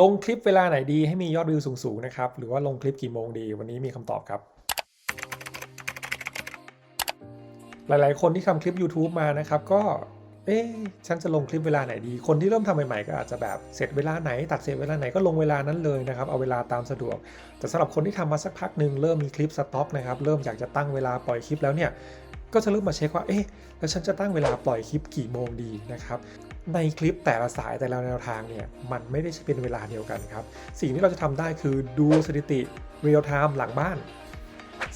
ลงคลิปเวลาไหนดีให้มียอดวิวสูงๆนะครับ หรือว่าลงคลิปกี่โมงดี วันนี้มีคำตอบครับ หลายๆ คนที่ทำคลิป YouTube มานะครับ ก็ เอ๊ะฉันจะลงคลิปเวลาไหนดี คนที่เริ่มทำใหม่ๆ ก็อาจจะแบบเสร็จเวลาไหน ตัดเสร็จเวลาไหนก็ลงเวลานั้นเลยนะครับ เอาเวลาตามสะดวก แต่สำหรับคนที่ทำมาสักพักหนึ่งเริ่มมีคลิปสต็อกนะครับ เริ่มอยากจะตั้งเวลาปล่อยคลิปแล้วเนี่ย ก็จะเริ่มมาเช็คว่า เอ๊ะ แล้วฉันจะตั้งเวลาปล่อยคลิปกี่โมงดีนะครับ ในคลิปแต่ละสายแต่ละแนวทางเนี่ย มันไม่ได้เป็นเวลาเดียวกันครับ สิ่งที่เราจะทำได้คือดูสถิติเรียลไทม์หลังบ้าน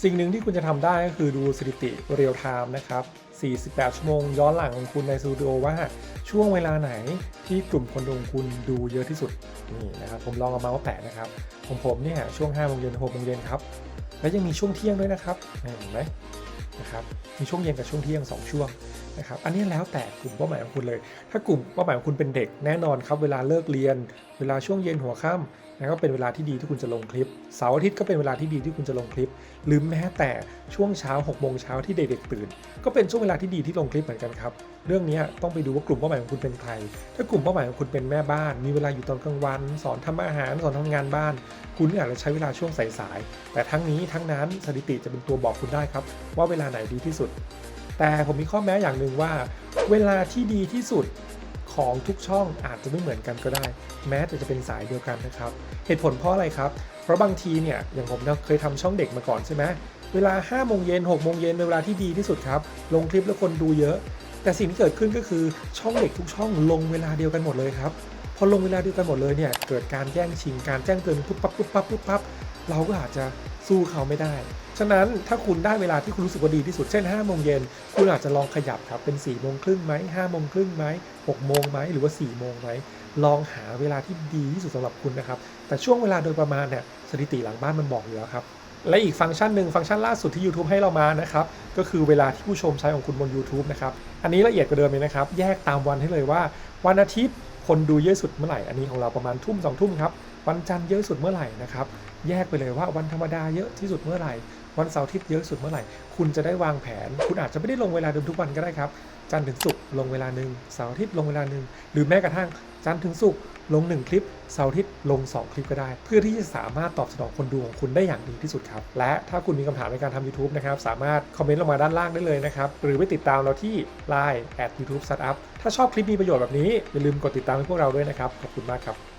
สิ่งหนึ่งที่คุณจะทำได้ก็คือดูสถิติเรียลไทม์นะครับ 48 ชั่วโมงย้อนหลังของคุณในสตูดิโอว่าช่วงเวลาไหนที่กลุ่มคนดูของคุณดูเยอะที่สุด นี่นะครับ ผมลองเอามาส์แตะนะครับ ของผมเนี่ยช่วง5โมงเย็น6โมงเย็นครับ แล้วยังมีช่วงเที่ยงด้วยนะครับเห็นไหม นะครับมีช่วงเย็นกับช่วงเที่ยง2ช่วงนะครับอันนี้แล้วแต่กลุ่มเป้าหมายของคุณเลย ถ้ากลุ่มเป้าหมายของคุณเป็นเด็กแน่นอนครับ เวลาเลิกเรียน เวลาช่วงเย็นหัวค่ำ นก็เป็นเวลาที่ดีที่คุณจะลงคลิป เสาร์อาทิตย์ก็เป็นเวลาที่ดีที่คุณจะลงคลิป หรือแม้แต่ช่วงเช้า6โมงเช้าที่เด็กๆตื่น ก็เป็นช่วงเวลาที่ดีที่ลงคลิปเหมือนกันครับ เรื่องนี้ต้องไปดูว่ากลุ่มเป้าหมายของคุณเป็นใคร ถ้ากลุ่มเป้าหมายของคุณเป็นแม่บ้าน มีเวลาอยู่ตอนกลางวัน สอนทำอาหาร สอนทำงานบ้าน คุณอาจจะใช้เวลาช่วงสายๆ แต่ทั้งนี้ทั้งนั้นสถิติจะเป็นตัวบอกคุณได้ครับ ว่าเวลาไหนดีที่สุด แต่ผมมีข้อแม้อย่างหนึ่งว่า เวลาที่ดีที่สุด ของทุกช่องอาจจะไม่เหมือนกันก็ได้ แม้แต่จะเป็นสายเดียวกันนะครับ เหตุผลเพราะอะไรครับ เพราะบางทีเนี่ยอย่างผมเนี่ยเคยทำช่องเด็กมาก่อนใช่ไหมเวลา5โมงเย็น6โมงเย็นเป็นเวลาที่ดีที่สุดครับ ลงคลิปแล้วคนดูเยอะ แต่สิ่งที่เกิดขึ้นก็คือช่องเด็กทุกช่องลงเวลาเดียวกันหมดเลยครับพอลงเวลาเดียวกันหมดเลยเนี่ยเกิดการแย่งชิงการแจ้งเตือนปุ๊บปั๊บปุ๊บปั๊บปุ๊บปั๊บ เราก็อาจจะสู้เขาไม่ได้ ฉะนั้นถ้าคุณได้เวลาที่คุณรู้สึกว่าดีที่สุด เช่น5โมงเย็นคุณอาจจะลองขยับครับ เป็น4โมงครึ่งไหม5โมงครึ่งไหม6โมงไหมหรือว่า4โมงไหมลองหาเวลาที่ดีที่สุดสำหรับคุณนะครับ แต่ช่วงเวลาโดยประมาณเนี่ยสถิติหลังบ้านมันบอกอยู่แล้วครับ และอีกฟังก์ชันหนึ่งฟังก์ชันล่าสุดที่ YouTube ให้เรามานะครับ ก็คือเวลาที่ผู้ชมใช้ของคุณบน YouTube นะครับ อันนี้ละเอียดกว่าเดิมเลยนะครับ แยกตามวันให้เลยว่า วันอาทิตย์ คนดูเยอะสุดเมื่อไหร่ อันนี้ของเราประมาณทุ่มสองทุ่มครับ วันจันทร์เยอะสุดเมื่อไหร่นะครับ แยกไปเลยว่าวันธรรมดาเยอะที่สุดเมื่อไหร่ วันเสาร์อาทิตย์เยอะสุดเมื่อไหร่ คุณจะได้วางแผน คุณอาจจะไม่ได้ลงเวลาเดิมทุกวันก็ได้ครับ จันทร์ถึงศุกร์ลงเวลาหนึ่งเสาร์อาทิตย์ลงเวลาหนึ่งหรือแม้กระทั่งจันทร์ถึงศุกร์ลง 1 คลิป เสาร์อาทิตย์ลง 2 คลิปก็ได้ เพื่อที่จะสามารถตอบสนองคนดูของคุณได้อย่างดีที่สุดครับ และถ้าคุณมีคำถามในการทำ YouTube นะครับ สามารถคอมเมนต์ลงมาด้านล่างได้เลยนะครับ หรือไปติดตามเราที่ Line at YouTube Startup ถ้าชอบคลิปมีประโยชน์แบบนี้ อย่าลืมกดติดตามให้พวกเราด้วยนะครับ ขอบคุณมากครับ